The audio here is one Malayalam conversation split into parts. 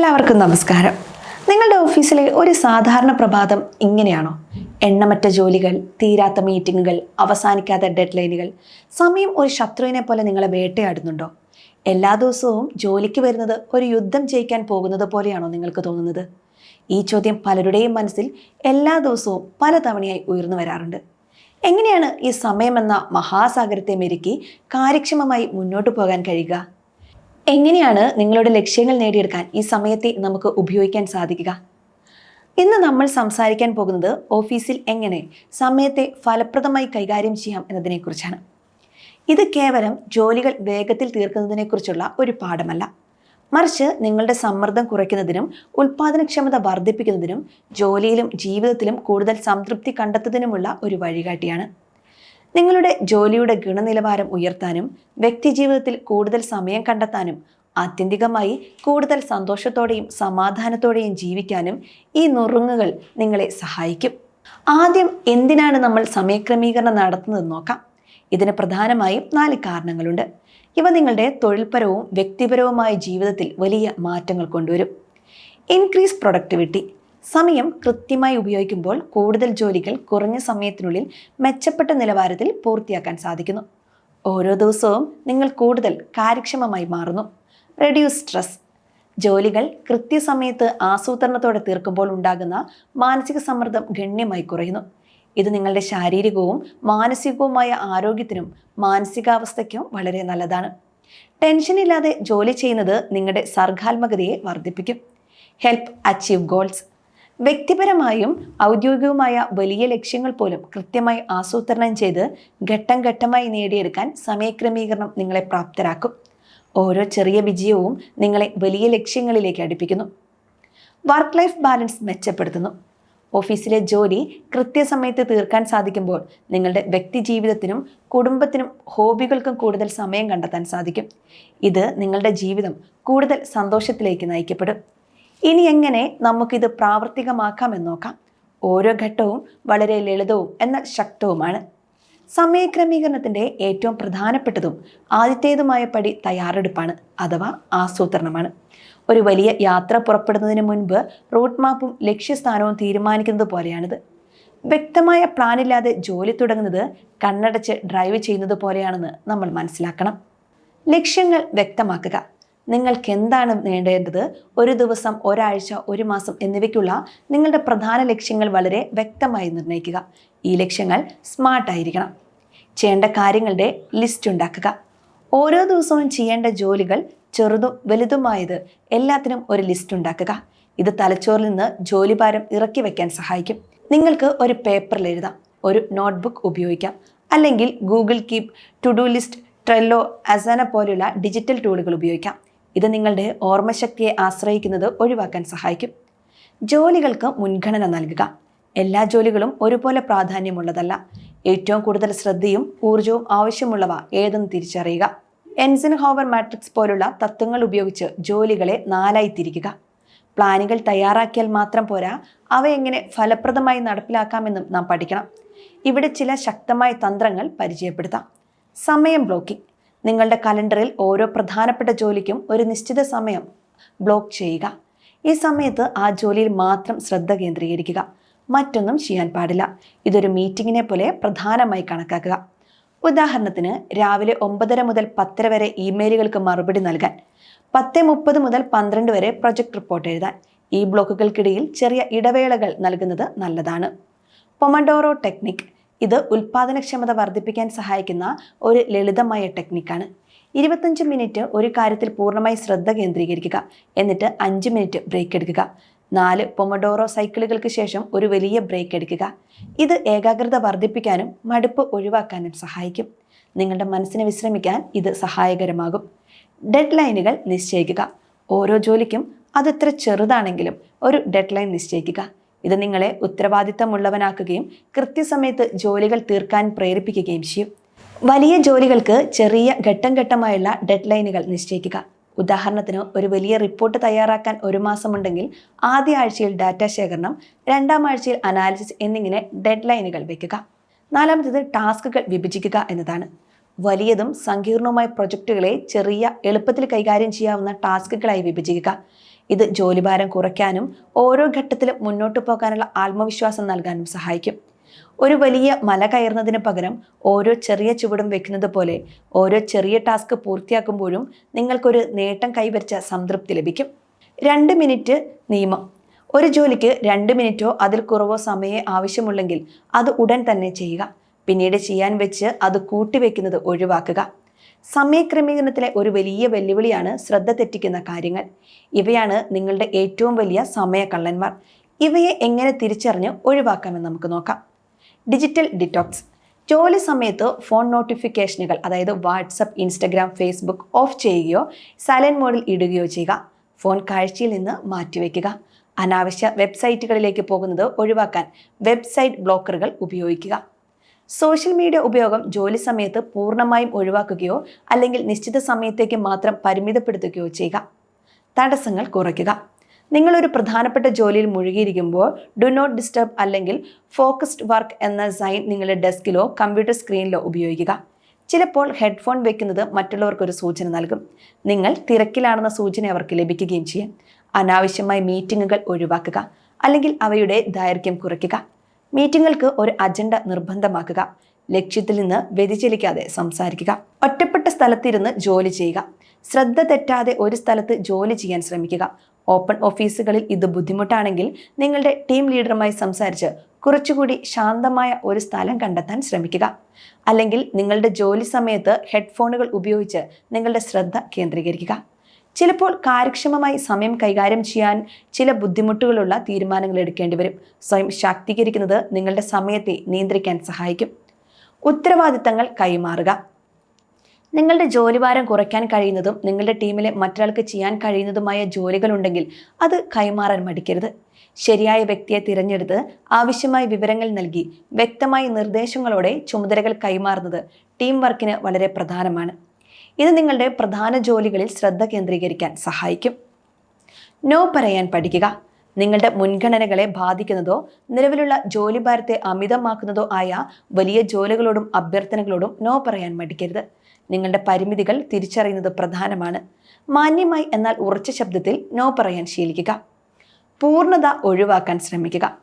എല്ലാവർക്കും നമസ്കാരം. നിങ്ങളുടെ ഓഫീസിലെ ഒരു സാധാരണ പ്രഭാതം ഇങ്ങനെയാണോ? എണ്ണമറ്റ ജോലികൾ തീരാത്ത മീറ്റിങ്ങുകൾ അവസാനിക്കാത്ത ഡെഡ് ലൈനുകൾ സമയം ഒരു ശത്രുവിനെ പോലെ നിങ്ങളെ വേട്ടയാടുന്നുണ്ടോ? എല്ലാ ദിവസവും ജോലിക്ക് വരുന്നത് ഒരു യുദ്ധം ജയിക്കാൻ പോകുന്നത് പോലെയാണോ നിങ്ങൾക്ക് തോന്നുന്നത്? ഈ ചോദ്യം പലരുടെയും മനസ്സിൽ എല്ലാ ദിവസവും പല തവണയായി ഉയർന്നു വരാറുണ്ട്. എങ്ങനെയാണ് ഈ സമയമെന്ന മഹാസാഗരത്തെ മെരുക്കി കാര്യക്ഷമമായി മുന്നോട്ട് പോകാൻ കഴിയുക? എങ്ങനെയാണ് നിങ്ങളുടെ ലക്ഷ്യങ്ങൾ നേടിയെടുക്കാൻ ഈ സമയത്തെ നമുക്ക് ഉപയോഗിക്കാൻ സാധിക്കുക? ഇന്ന് നമ്മൾ സംസാരിക്കാൻ പോകുന്നത് ഓഫീസിൽ എങ്ങനെ സമയത്തെ ഫലപ്രദമായി കൈകാര്യം ചെയ്യാം എന്നതിനെക്കുറിച്ചാണ്. ഇത് കേവലം ജോലികൾ വേഗത്തിൽ തീർക്കുന്നതിനെക്കുറിച്ചുള്ള ഒരു പാഠമല്ല. മറിച്ച് നിങ്ങളുടെ സമ്മർദ്ദം കുറയ്ക്കുന്നതിനും ഉൽപ്പാദനക്ഷമത വർദ്ധിപ്പിക്കുന്നതിനും ജോലിയിലും ജീവിതത്തിലും കൂടുതൽ സംതൃപ്തി കണ്ടെത്തുന്നതിനുമുള്ള ഒരു വഴികാട്ടിയാണ്. നിങ്ങളുടെ ജോലിയുടെ ഗുണനിലവാരം ഉയർത്താനും വ്യക്തിജീവിതത്തിൽ കൂടുതൽ സമയം കണ്ടെത്താനും ആത്യന്തികമായി കൂടുതൽ സന്തോഷത്തോടെയും സമാധാനത്തോടെയും ജീവിക്കാനും ഈ നുറുങ്ങുകൾ നിങ്ങളെ സഹായിക്കും. ആദ്യം എന്തിനാണ് നമ്മൾ സമയക്രമീകരണം നടത്തുന്നത് നോക്കാം. ഇതിന് പ്രധാനമായും നാല് കാരണങ്ങളുണ്ട്. ഇവ നിങ്ങളുടെ തൊഴിൽപരവും വ്യക്തിപരവുമായ ജീവിതത്തിൽ വലിയ മാറ്റങ്ങൾ കൊണ്ടുവരും. ഇൻക്രീസ് പ്രൊഡക്ടിവിറ്റി സമയം കൃത്യമായി ഉപയോഗിക്കുമ്പോൾ കൂടുതൽ ജോലികൾ കുറഞ്ഞ സമയത്തിനുള്ളിൽ മെച്ചപ്പെട്ട നിലവാരത്തിൽ പൂർത്തിയാക്കാൻ സാധിക്കുന്നു. ഓരോ ദിവസവും നിങ്ങൾ കൂടുതൽ കാര്യക്ഷമമായി മാറുന്നു. റെഡ്യൂസ് സ്ട്രെസ് ജോലികൾ കൃത്യസമയത്ത് ആസൂത്രണത്തോടെ തീർക്കുമ്പോൾ ഉണ്ടാകുന്ന മാനസിക സമ്മർദ്ദം ഗണ്യമായി കുറയുന്നു. ഇത് നിങ്ങളുടെ ശാരീരികവും മാനസികവുമായ ആരോഗ്യത്തിനും മാനസികാവസ്ഥയ്ക്കും വളരെ നല്ലതാണ്. ടെൻഷൻ ഇല്ലാതെ ജോലി ചെയ്യുന്നത് നിങ്ങളുടെ സർഗാത്മകതയെ വർദ്ധിപ്പിക്കും. ഹെൽപ്പ് അച്ചീവ് ഗോൾസ് വ്യക്തിപരമായും ഔദ്യോഗികവുമായ വലിയ ലക്ഷ്യങ്ങൾ പോലും കൃത്യമായി ആസൂത്രണം ചെയ്ത് ഘട്ടം ഘട്ടമായി നേടിയെടുക്കാൻ സമയക്രമീകരണം നിങ്ങളെ പ്രാപ്തരാക്കും. ഓരോ ചെറിയ വിജയവും നിങ്ങളെ വലിയ ലക്ഷ്യങ്ങളിലേക്ക് അടുപ്പിക്കുന്നു. വർക്ക് ലൈഫ് ബാലൻസ് മെച്ചപ്പെടുത്തുന്നു. ഓഫീസിലെ ജോലി കൃത്യസമയത്ത് തീർക്കാൻ സാധിക്കുമ്പോൾ നിങ്ങളുടെ വ്യക്തി ജീവിതത്തിനും കുടുംബത്തിനും ഹോബികൾക്കും കൂടുതൽ സമയം കണ്ടെത്താൻ സാധിക്കും. ഇത് നിങ്ങളുടെ ജീവിതം കൂടുതൽ സന്തോഷത്തിലേക്ക് നയിക്കപ്പെടും. ഇനി എങ്ങനെ നമുക്കിത് പ്രാവർത്തികമാക്കാം എന്ന് നോക്കാം. ഓരോ ഘട്ടവും വളരെ ലളിതവും എന്നാൽ ശക്തവുമാണ്. സമയക്രമീകരണത്തിന്റെ ഏറ്റവും പ്രധാനപ്പെട്ടതും ആദ്യത്തേതുമായ പടി തയ്യാറെടുപ്പാണ് അഥവാ ആസൂത്രണമാണ്. ഒരു വലിയ യാത്ര പുറപ്പെടുന്നതിന് മുൻപ് റൂട്ട് മാപ്പും ലക്ഷ്യസ്ഥാനവും തീരുമാനിക്കുന്നത് പോലെയാണിത്. വ്യക്തമായ പ്ലാനില്ലാതെ ജോലി തുടങ്ങുന്നത് കണ്ണടച്ച് ഡ്രൈവ് ചെയ്യുന്നത് പോലെയാണെന്ന് നമ്മൾ മനസ്സിലാക്കണം. ലക്ഷ്യങ്ങൾ വ്യക്തമാക്കുക. നിങ്ങൾക്ക് എന്താണ് നേടേണ്ടത്? ഒരു ദിവസം ഒരാഴ്ച ഒരു മാസം എന്നിവയ്ക്കുള്ള നിങ്ങളുടെ പ്രധാന ലക്ഷ്യങ്ങൾ വളരെ വ്യക്തമായി നിർണയിക്കുക. ഈ ലക്ഷ്യങ്ങൾ സ്മാർട്ടായിരിക്കണം ചെയ്യേണ്ട കാര്യങ്ങളുടെ ലിസ്റ്റ് ഉണ്ടാക്കുക. ഓരോ ദിവസവും ചെയ്യേണ്ട ജോലികൾ ചെറുതും വലുതുമായത് എല്ലാത്തിനും ഒരു ലിസ്റ്റ് ഉണ്ടാക്കുക. ഇത് തലച്ചോറിൽ നിന്ന് ജോലിഭാരം ഇറക്കി വയ്ക്കാൻ സഹായിക്കും. നിങ്ങൾക്ക് ഒരു പേപ്പറിൽ എഴുതാം ഒരു നോട്ട്ബുക്ക് ഉപയോഗിക്കാം അല്ലെങ്കിൽ Google Keep to do list Trello Asana പോലെയുള്ള ഡിജിറ്റൽ ടൂളുകൾ ഉപയോഗിക്കാം. ഇത് നിങ്ങളുടെ ഓർമ്മശക്തിയെ ആശ്രയിക്കുന്നത് ഒഴിവാക്കാൻ സഹായിക്കും. ജോലികൾക്ക് മുൻഗണന നൽകുക. എല്ലാ ജോലികളും ഒരുപോലെ പ്രാധാന്യമുള്ളതല്ല. ഏറ്റവും കൂടുതൽ ശ്രദ്ധയും ഊർജവും ആവശ്യമുള്ളവ ഏതെന്ന് തിരിച്ചറിയുക. എൻസിൻ ഹോവർ മാട്രിക്സ് പോലുള്ള തത്വങ്ങൾ ഉപയോഗിച്ച് ജോലികളെ നാലായി തിരിക്കുക. പ്ലാനുകൾ തയ്യാറാക്കിയാൽ മാത്രം പോരാ അവ എങ്ങനെ ഫലപ്രദമായി നടപ്പിലാക്കാമെന്നും നാം പഠിക്കണം. ഇവിടെ ചില ശക്തമായ തന്ത്രങ്ങൾ പരിചയപ്പെടുത്താം. സമയം ബ്ലോക്കിംഗ്. നിങ്ങളുടെ കലണ്ടറിൽ ഓരോ പ്രധാനപ്പെട്ട ജോലിക്കും ഒരു നിശ്ചിത സമയം ബ്ലോക്ക് ചെയ്യുക. ഈ സമയത്ത് ആ ജോലിയിൽ മാത്രം ശ്രദ്ധ കേന്ദ്രീകരിക്കുക. മറ്റൊന്നും ചെയ്യാൻ പാടില്ല. ഇതൊരു മീറ്റിങ്ങിനെ പോലെ പ്രധാനമായി കണക്കാക്കുക. ഉദാഹരണത്തിന് രാവിലെ ഒമ്പതര മുതൽ പത്തര വരെ ഇമെയിലുകൾക്ക് മറുപടി നൽകാൻ പത്ത് മുപ്പത് മുതൽ പന്ത്രണ്ട് വരെ പ്രൊജക്ട് റിപ്പോർട്ട് എഴുതാൻ. ഈ ബ്ലോക്കുകൾക്കിടയിൽ ചെറിയ ഇടവേളകൾ നൽകുന്നത് നല്ലതാണ്. Pomodoro technique. ഇത് ഉൽപാദനക്ഷമത വർദ്ധിപ്പിക്കാൻ സഹായിക്കുന്ന ഒരു ലളിതമായ ടെക്നിക്കാണ്. ഇരുപത്തഞ്ച് മിനിറ്റ് ഒരു കാര്യത്തിൽ പൂർണമായി ശ്രദ്ധ കേന്ദ്രീകരിക്കുക. എന്നിട്ട് അഞ്ച് മിനിറ്റ് ബ്രേക്ക് എടുക്കുക. നാല് പൊമഡോറോ സൈക്കിളുകൾക്ക് ശേഷം ഒരു വലിയ ബ്രേക്ക് എടുക്കുക. ഇത് ഏകാഗ്രത വർദ്ധിപ്പിക്കാനും മടുപ്പ് ഒഴിവാക്കാനും സഹായിക്കും. നിങ്ങളുടെ മനസ്സിനെ വിശ്രമിക്കാൻ ഇത് സഹായകരമാകും. ഡെഡ് ലൈനുകൾ നിശ്ചയിക്കുക. ഓരോ ജോലിക്കും അതെത്ര ചെറുതാണെങ്കിലും ഒരു ഡെഡ് ലൈൻ നിശ്ചയിക്കുക. ഇത് നിങ്ങളെ ഉത്തരവാദിത്തമുള്ളവനാക്കുകയും കൃത്യസമയത്ത് ജോലികൾ തീർക്കാൻ പ്രേരിപ്പിക്കുകയും ചെയ്യും. വലിയ ജോലികൾക്ക് ചെറിയ ഘട്ടം ഘട്ടമായുള്ള ഡെഡ് ലൈനുകൾ നിശ്ചയിക്കുക. ഉദാഹരണത്തിന് ഒരു വലിയ റിപ്പോർട്ട് തയ്യാറാക്കാൻ ഒരു മാസമുണ്ടെങ്കിൽ ആദ്യ ആഴ്ചയിൽ ഡാറ്റ ശേഖരണം രണ്ടാം ആഴ്ചയിൽ അനാലിസിസ് എന്നിങ്ങനെ ഡെഡ് ലൈനുകൾ വയ്ക്കുക നാലാമത്തേത് ടാസ്കുകൾ വിഭജിക്കുക എന്നതാണ്. വലിയതും സങ്കീർണവുമായ പ്രൊജക്റ്റുകളെ ചെറിയ എളുപ്പത്തിൽ കൈകാര്യം ചെയ്യാവുന്ന ടാസ്കുകളായി വിഭജിക്കുക. ഇത് ജോലിഭാരം കുറയ്ക്കാനും ഓരോ ഘട്ടത്തിലും മുന്നോട്ട് പോകാനുള്ള ആത്മവിശ്വാസം നൽകാനും സഹായിക്കും. ഒരു വലിയ മല കയറുന്നതിന് പകരം ഓരോ ചെറിയ ചുവടും വെക്കുന്നത് പോലെ ഓരോ ചെറിയ ടാസ്ക് പൂർത്തിയാക്കുമ്പോഴും നിങ്ങൾക്കൊരു നേട്ടം കൈവരിച്ച സംതൃപ്തി ലഭിക്കും. രണ്ട് മിനിറ്റ് നിയമം. ഒരു ജോലിക്ക് രണ്ട് മിനിറ്റോ അതിൽ കുറവോ സമയമേ ആവശ്യമുള്ളെങ്കിൽ അത് ഉടൻ തന്നെ ചെയ്യുക. പിന്നീട് ചെയ്യാൻ വെച്ച് അത് കൂട്ടിവെക്കുന്നത് ഒഴിവാക്കുക. സമയക്രമീകരണത്തിലെ ഒരു വലിയ വെല്ലുവിളിയാണ് ശ്രദ്ധ തെറ്റിക്കുന്ന കാര്യങ്ങൾ. ഇവയാണ് നിങ്ങളുടെ ഏറ്റവും വലിയ സമയക്കള്ളന്മാർ. ഇവയെ എങ്ങനെ തിരിച്ചറിഞ്ഞ് ഒഴിവാക്കാമെന്ന് നമുക്ക് നോക്കാം. ഡിജിറ്റൽ ഡിറ്റോക്സ് ജോലി സമയത്ത് ഫോൺ നോട്ടിഫിക്കേഷനുകൾ അതായത് വാട്സപ്പ് ഇൻസ്റ്റഗ്രാം ഫേസ്ബുക്ക് ഓഫ് ചെയ്യുകയോ സൈലന്റ് മോഡിൽ ഇടുകയോ ചെയ്യുക. ഫോൺ കാഴ്ചയിൽ നിന്ന് മാറ്റിവെക്കുക. അനാവശ്യ വെബ്സൈറ്റുകളിലേക്ക് പോകുന്നത് ഒഴിവാക്കാൻ വെബ്സൈറ്റ് ബ്ലോക്കറുകൾ ഉപയോഗിക്കുക. സോഷ്യൽ മീഡിയ ഉപയോഗം ജോലി സമയത്ത് പൂർണമായും ഒഴിവാക്കുകയോ അല്ലെങ്കിൽ നിശ്ചിത സമയത്തേക്ക് മാത്രം പരിമിതപ്പെടുത്തുകയോ ചെയ്യുക. തടസ്സങ്ങൾ കുറയ്ക്കുക. നിങ്ങളൊരു പ്രധാനപ്പെട്ട ജോലിയിൽ മുഴുകിയിരിക്കുമ്പോൾ ഡു നോട്ട് ഡിസ്റ്റർബ് അല്ലെങ്കിൽ ഫോക്കസ്ഡ് വർക്ക് എന്ന സൈൻ നിങ്ങളുടെ ഡെസ്കിലോ കമ്പ്യൂട്ടർ സ്ക്രീനിലോ ഉപയോഗിക്കുക. ചിലപ്പോൾ ഹെഡ്ഫോൺ വെക്കുന്നത് മറ്റുള്ളവർക്കൊരു സൂചന നൽകും. നിങ്ങൾ തിരക്കിലാണെന്ന സൂചന അവർക്ക് ലഭിക്കുകയും ചെയ്യും. അനാവശ്യമായ മീറ്റിങ്ങുകൾ ഒഴിവാക്കുക. അല്ലെങ്കിൽ അവയുടെ ദൈർഘ്യം കുറയ്ക്കുക. മീറ്റിങ്ങുകൾക്ക് ഒരു അജണ്ട നിർബന്ധമാക്കുക. ലക്ഷ്യത്തിൽ നിന്ന് വ്യതിചലിക്കാതെ സംസാരിക്കുക. ഒറ്റപ്പെട്ട സ്ഥലത്തിരുന്ന് ജോലി ചെയ്യുക. ശ്രദ്ധ തെറ്റാതെ ഒരു സ്ഥലത്ത് ജോലി ചെയ്യാൻ ശ്രമിക്കുക. ഓപ്പൺ ഓഫീസുകളിൽ ഇത് ബുദ്ധിമുട്ടാണെങ്കിൽ നിങ്ങളുടെ ടീം ലീഡറുമായി സംസാരിച്ച് കുറച്ചുകൂടി ശാന്തമായ ഒരു സ്ഥലം കണ്ടെത്താൻ ശ്രമിക്കുക. അല്ലെങ്കിൽ നിങ്ങളുടെ ജോലി സമയത്ത് ഹെഡ്ഫോണുകൾ ഉപയോഗിച്ച് നിങ്ങളുടെ ശ്രദ്ധ കേന്ദ്രീകരിക്കുക. ചിലപ്പോൾ കാര്യക്ഷമമായി സമയം കൈകാര്യം ചെയ്യാൻ ചില ബുദ്ധിമുട്ടുകളുള്ള തീരുമാനങ്ങൾ എടുക്കേണ്ടി വരും. സ്വയം ശാക്തീകരിക്കുന്നത് നിങ്ങളുടെ സമയത്തെ നിയന്ത്രിക്കാൻ സഹായിക്കും. ഉത്തരവാദിത്തങ്ങൾ കൈമാറുക. നിങ്ങളുടെ ജോലിഭാരം കുറയ്ക്കാൻ കഴിയുന്നതും നിങ്ങളുടെ ടീമിലെ മറ്റൊരാൾക്ക് ചെയ്യാൻ കഴിയുന്നതുമായ ജോലികളുണ്ടെങ്കിൽ അത് കൈമാറാൻ മടിക്കരുത്. ശരിയായ വ്യക്തിയെ തിരഞ്ഞെടുത്ത് ആവശ്യമായ വിവരങ്ങൾ നൽകി വ്യക്തമായ നിർദ്ദേശങ്ങളോടെ ചുമതലകൾ കൈമാറുന്നത് ടീം വർക്കിന് വളരെ പ്രധാനമാണ്. ഇത് നിങ്ങളുടെ പ്രധാന ജോലികളിൽ ശ്രദ്ധ കേന്ദ്രീകരിക്കാൻ സഹായിക്കും. നോ പറയാൻ പഠിക്കുക. നിങ്ങളുടെ മുൻഗണനകളെ ബാധിക്കുന്നതോ നിലവിലുള്ള ജോലിഭാരത്തെ അമിതമാക്കുന്നതോ ആയ വലിയ ജോലികളോടും അഭ്യർത്ഥനകളോടും നോ പറയാൻ മടിക്കരുത്. നിങ്ങളുടെ പരിമിതികൾ തിരിച്ചറിയുന്നത് പ്രധാനമാണ്. മാന്യമായി എന്നാൽ ഉറച്ച ശബ്ദത്തിൽ നോ പറയാൻ ശീലിക്കുക. പൂർണത ഒഴിവാക്കാൻ ശ്രമിക്കുക.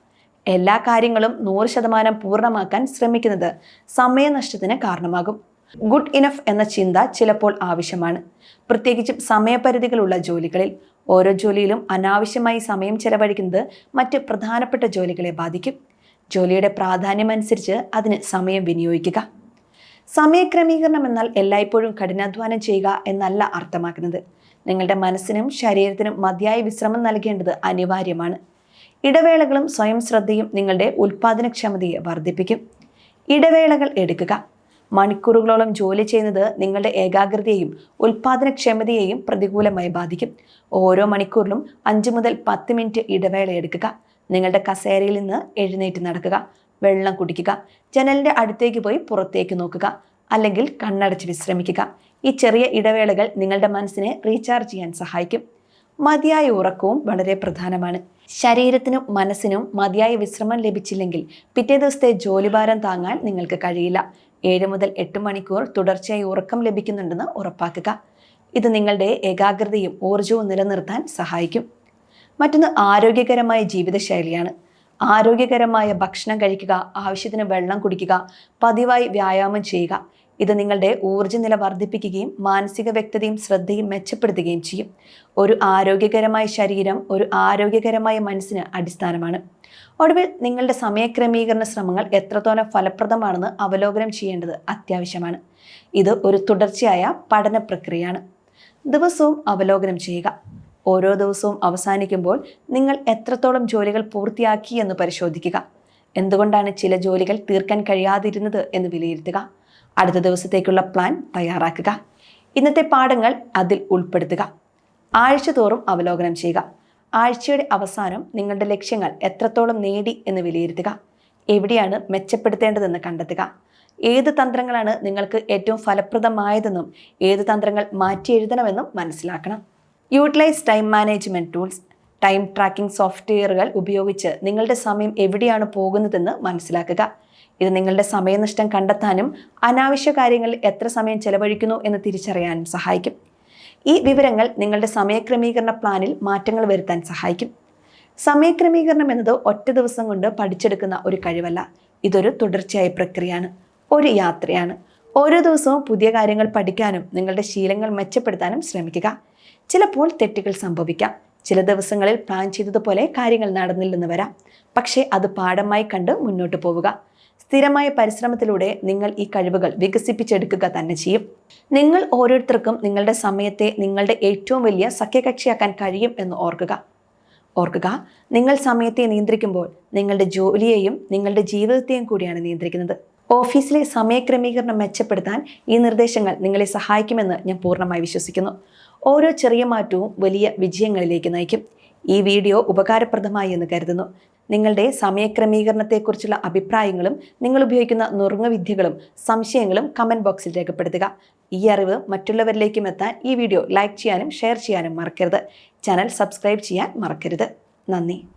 എല്ലാ കാര്യങ്ങളും നൂറ് ശതമാനം പൂർണമാക്കാൻ ശ്രമിക്കുന്നത് സമയനഷ്ടത്തിന് കാരണമാകും. ഗുഡ് ഇനഫ് എന്ന ചിന്ത ചിലപ്പോൾ ആവശ്യമാണ്. പ്രത്യേകിച്ചും സമയപരിധികളുള്ള ജോലികളിൽ ഓരോ ജോലിയിലും അനാവശ്യമായി സമയം ചെലവഴിക്കുന്നത് മറ്റ് പ്രധാനപ്പെട്ട ജോലികളെ ബാധിക്കും. ജോലിയുടെ പ്രാധാന്യമനുസരിച്ച് അതിന് സമയം വിനിയോഗിക്കുക. സമയക്രമീകരണം എന്നാൽ എല്ലായ്പ്പോഴും കഠിനാധ്വാനം ചെയ്യുക എന്നല്ല അർത്ഥമാക്കുന്നത്. നിങ്ങളുടെ മനസ്സിനും ശരീരത്തിനും മതിയായ വിശ്രമം നൽകേണ്ടത് അനിവാര്യമാണ്. ഇടവേളകളും സ്വയം ശ്രദ്ധയും നിങ്ങളുടെ ഉൽപാദനക്ഷമതയെ വർദ്ധിപ്പിക്കും. ഇടവേളകൾ എടുക്കുക. മണിക്കൂറുകളോളം ജോലി ചെയ്യുന്നത് നിങ്ങളുടെ ഏകാഗ്രതയെയും ഉൽപാദനക്ഷമതയെയും പ്രതികൂലമായി ബാധിക്കും. ഓരോ മണിക്കൂറിലും അഞ്ച് മുതൽ പത്ത് മിനിറ്റ് ഇടവേള എടുക്കുക. നിങ്ങളുടെ കസേരയിൽ നിന്ന് എഴുന്നേറ്റ് നടക്കുക. വെള്ളം കുടിക്കുക. ജനലിന്റെ അടുത്തേക്ക് പോയി പുറത്തേക്ക് നോക്കുക. അല്ലെങ്കിൽ കണ്ണടച്ച് വിശ്രമിക്കുക. ഈ ചെറിയ ഇടവേളകൾ നിങ്ങളുടെ മനസ്സിനെ റീചാർജ് ചെയ്യാൻ സഹായിക്കും. മതിയായ ഉറക്കവും വളരെ പ്രധാനമാണ്. ശരീരത്തിനും മനസ്സിനും മതിയായ വിശ്രമം ലഭിച്ചില്ലെങ്കിൽ പിറ്റേ ദിവസത്തെ ജോലിഭാരം താങ്ങാൻ നിങ്ങൾക്ക് കഴിയില്ല. ഏഴ് മുതൽ എട്ട് മണിക്കൂർ തുടർച്ചയായി ഉറക്കം ലഭിക്കുന്നുണ്ടെന്ന് ഉറപ്പാക്കുക. ഇത് നിങ്ങളുടെ ഏകാഗ്രതയും ഊർജവും നിലനിർത്താൻ സഹായിക്കും. മറ്റൊന്ന് ആരോഗ്യകരമായ ജീവിതശൈലിയാണ്. ആരോഗ്യകരമായ ഭക്ഷണം കഴിക്കുക ആവശ്യത്തിന് വെള്ളം കുടിക്കുക പതിവായി വ്യായാമം ചെയ്യുക ഇത് നിങ്ങളുടെ ഊർജനില വർദ്ധിപ്പിക്കുകയും മാനസിക വ്യക്തതയും ശ്രദ്ധയും മെച്ചപ്പെടുത്തുകയും ചെയ്യും. ഒരു ആരോഗ്യകരമായ ശരീരം ഒരു ആരോഗ്യകരമായ മനസ്സിന് അടിസ്ഥാനമാണ്. ഒടുവിൽ നിങ്ങളുടെ സമയക്രമീകരണ ശ്രമങ്ങൾ എത്രത്തോളം ഫലപ്രദമാണെന്ന് അവലോകനം ചെയ്യേണ്ടത് അത്യാവശ്യമാണ്. ഇത് ഒരു തുടർച്ചയായ പഠന പ്രക്രിയയാണ്. ദിവസവും അവലോകനം ചെയ്യുക. ഓരോ ദിവസവും അവസാനിക്കുമ്പോൾ നിങ്ങൾ എത്രത്തോളം ജോലികൾ പൂർത്തിയാക്കി എന്ന് പരിശോധിക്കുക. എന്തുകൊണ്ടാണ് ചില ജോലികൾ തീർക്കാൻ കഴിയാതിരുന്നത് എന്ന് വിലയിരുത്തുക. അടുത്ത ദിവസത്തേക്കുള്ള പ്ലാൻ തയ്യാറാക്കുക. ഇന്നത്തെ പാഠങ്ങൾ അതിൽ ഉൾപ്പെടുത്തുക. ആഴ്ച തോറും അവലോകനം ചെയ്യുക. ആഴ്ചയുടെ അവസാനം നിങ്ങളുടെ ലക്ഷ്യങ്ങൾ എത്രത്തോളം നേടി എന്ന് വിലയിരുത്തുക. എവിടെയാണ് മെച്ചപ്പെടുത്തേണ്ടതെന്ന് കണ്ടെത്തുക. ഏത് തന്ത്രങ്ങളാണ് നിങ്ങൾക്ക് ഏറ്റവും ഫലപ്രദമായതെന്നും ഏത് തന്ത്രങ്ങൾ മാറ്റി എഴുതണമെന്നും മനസ്സിലാക്കണം. Utilise time management tools time tracking സോഫ്റ്റ്വെയറുകൾ ഉപയോഗിച്ച് നിങ്ങളുടെ സമയം എവിടെയാണ് പോകുന്നതെന്ന് മനസ്സിലാക്കുക. ഇത് നിങ്ങളുടെ സമയനഷ്ടം കണ്ടെത്താനും അനാവശ്യ കാര്യങ്ങളിൽ എത്ര സമയം ചെലവഴിക്കുന്നു എന്ന് തിരിച്ചറിയാനും സഹായിക്കും. ഈ വിവരങ്ങൾ നിങ്ങളുടെ സമയക്രമീകരണ പ്ലാനിൽ മാറ്റങ്ങൾ വരുത്താൻ സഹായിക്കും. സമയക്രമീകരണം എന്നത് ഒറ്റ ദിവസം കൊണ്ട് പഠിച്ചെടുക്കുന്ന ഒരു കഴിവല്ല. ഇതൊരു തുടർച്ചയായ പ്രക്രിയയാണ്. ഒരു യാത്രയാണ്. ഓരോ ദിവസവും പുതിയ കാര്യങ്ങൾ പഠിക്കാനും നിങ്ങളുടെ ശീലങ്ങൾ മെച്ചപ്പെടുത്താനും ശ്രമിക്കുക. ചിലപ്പോൾ തെറ്റുകൾ സംഭവിക്കാം. ചില ദിവസങ്ങളിൽ പ്ലാൻ ചെയ്തതുപോലെ കാര്യങ്ങൾ നടന്നില്ലെന്ന് വരാം. പക്ഷേ അത് പാഠമായി കണ്ട് മുന്നോട്ട് പോവുക. സ്ഥിരമായ പരിശ്രമത്തിലൂടെ നിങ്ങൾ ഈ കഴിവുകൾ വികസിപ്പിച്ചെടുക്കുക തന്നെ ചെയ്യും. നിങ്ങൾ ഓരോരുത്തർക്കും നിങ്ങളുടെ സമയത്തെ നിങ്ങളുടെ ഏറ്റവും വലിയ സഖ്യകക്ഷിയാക്കാൻ കഴിയും എന്ന് ഓർക്കുക. ഓർക്കുക നിങ്ങൾ സമയത്തെ നിയന്ത്രിക്കുമ്പോൾ നിങ്ങളുടെ ജോലിയെയും നിങ്ങളുടെ ജീവിതത്തെയും കൂടിയാണ് നിയന്ത്രിക്കുന്നത്. ഓഫീസിലെ സമയക്രമീകരണം മെച്ചപ്പെടുത്താൻ ഈ നിർദ്ദേശങ്ങൾ നിങ്ങളെ സഹായിക്കുമെന്ന് ഞാൻ പൂർണമായി വിശ്വസിക്കുന്നു. ഓരോ ചെറിയ മാറ്റവും വലിയ വിജയങ്ങളിലേക്ക് നയിക്കും. ഈ വീഡിയോ ഉപകാരപ്രദമായി എന്ന് കരുതുന്നു. നിങ്ങളുടെ സമയക്രമീകരണത്തെക്കുറിച്ചുള്ള അഭിപ്രായങ്ങളും നിങ്ങൾ ഉപയോഗിക്കുന്ന നുറുങ്ങുവിദ്യകളും സംശയങ്ങളും കമന്റ് ബോക്സിൽ രേഖപ്പെടുത്തുക. ഈ അറിവ് മറ്റുള്ളവരിലേക്കും എത്താൻ ഈ വീഡിയോ ലൈക്ക് ചെയ്യാനും ഷെയർ ചെയ്യാനും മറക്കരുത്. ചാനൽ സബ്സ്ക്രൈബ് ചെയ്യാൻ മറക്കരുത്. നന്ദി.